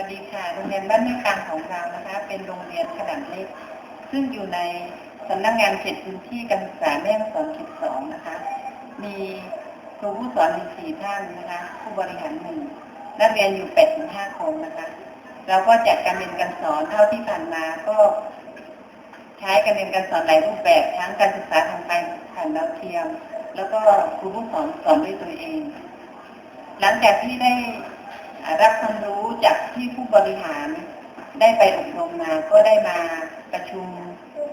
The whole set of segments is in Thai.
วัสดีค่ะ โรงเรียนบ้านแม่กางของเรานะคะ เป็นโรงเรียนขนาดเล็ก ซึ่งอยู่ในสำนักงานเขตพื้นที่การศึกษาแม่สอนเขตสองนะคะ มีครูผู้สอนถึงสี่ท่านนะคะ ผู้บริหารหนึ่ง นักเรียนอยู่แปดถึงห้าคนนะคะ เราก็จัดการเรียนการสอนเท่าที่ผ่านมาก็ใช้การเรียนการสอนหลายรูปแบบ ทั้งการศึกษาทางไกลผ่านดาวเทียม แล้วก็ครูผู้สอนสอนด้วยตัวเอง หลังจากที่ได้ รับความรู้จากที่ผู้บริหารได้ไปอบรมมา ก็ได้มาประชุม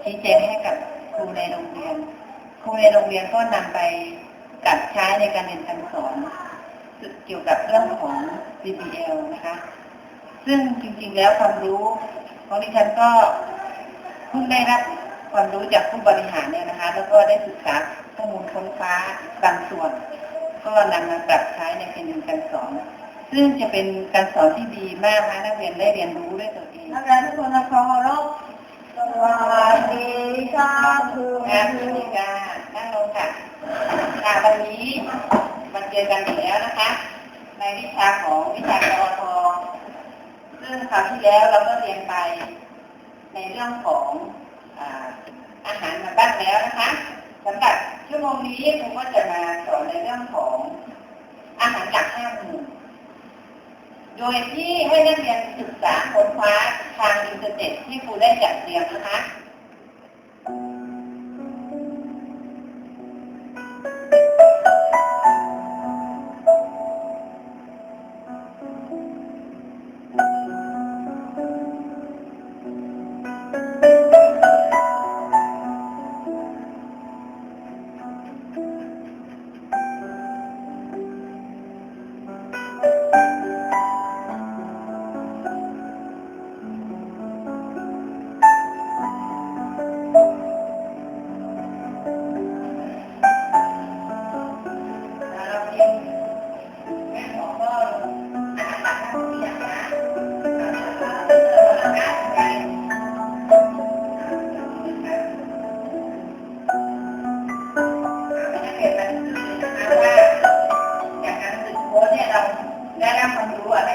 ชี้แจงให้กับครูในโรงเรียน ครูในโรงเรียนก็นำไปปรับใช้ในการเรียนการสอนเกี่ยวกับเรื่องของ CBL นะคะ ซึ่งจริงๆแล้วความรู้ของดิฉันก็เพิ่งได้รับความรู้จากผู้บริหารเนี่ยนะคะ แล้วก็ได้ศึกษาข้อมูลค้นคว้าบางส่วน ก็นำมาปรับใช้ในการเรียนการสอน ซึ่งจะเป็นการสอนที่ดีมากนะนักเรียนได้เรียนรู้ด้วยตัวเองนักเรียนทุกคนนะเคารพสวัสดีครับครูงานพิธีการนั่งลงค่ะค่ะวันนี้มาเจอกันอีกแล้วนะคะ ในวิชาของวิชากรทซึ่งคราวที่แล้วเราก็เรียนไปในเรื่องของอาหารมาบ้างแล้วนะคะสำหรับชั่วโมงนี้ครูก็จะมาสอนในเรื่องของอาหารหลักห้าหมู่ โดยที่ให้นักเรียนศึกษาค้นคว้าทางอินเทอร์เน็ตที่ครูได้จัดเตรียมนะคะ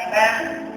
ค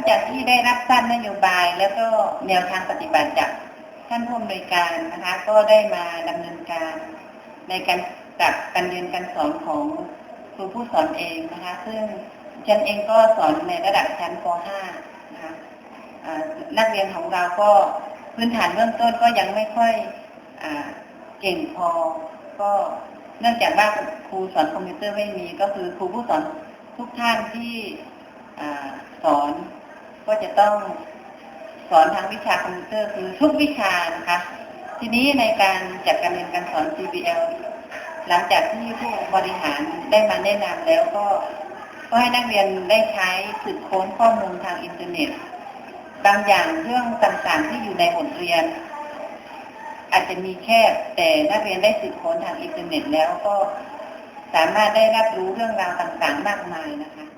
งจากที่ได้รับทราบนโยบาย แล้วก็แนวทางปฏิบัติจากท่านผู้อำนวยการนะคะ ก็ได้มาดำเนินการในการปรับการเรียนการสอนของครูผู้สอนเองนะคะ ซึ่งฉันเองก็สอนในระดับชั้นป .5 นะคะนักเรียนของเราก็พื้นฐานเบื้องต้นก็ยังไม่ค่อยอเก่งพอ ก็เนื่องจากว่าครูสอนคอมพิวเตอร์ไม่มี ก็คือครูผู้สอนทุกท่านที่อสอน ก็จะต้องสอนทางวิชาคอมพิวเตอร์คือทุกวิชานะคะ ทีนี้ในการจัดการเรียนการสอน CBL หลังจากที่ผู้บริหารได้มาแนะนำแล้วก็ก็ให้นักเรียนได้ใช้สืบค้นข้อมูลทางอินเทอร์เน็ต บางอย่างเรื่องต่างๆที่อยู่ในบทเรียน อาจจะมีแค่แต่นักเรียนได้สืบค้นทางอินเทอร์เน็ตแล้วก็สามารถได้รับรู้เรื่องราวต่างๆ มากมายนะคะ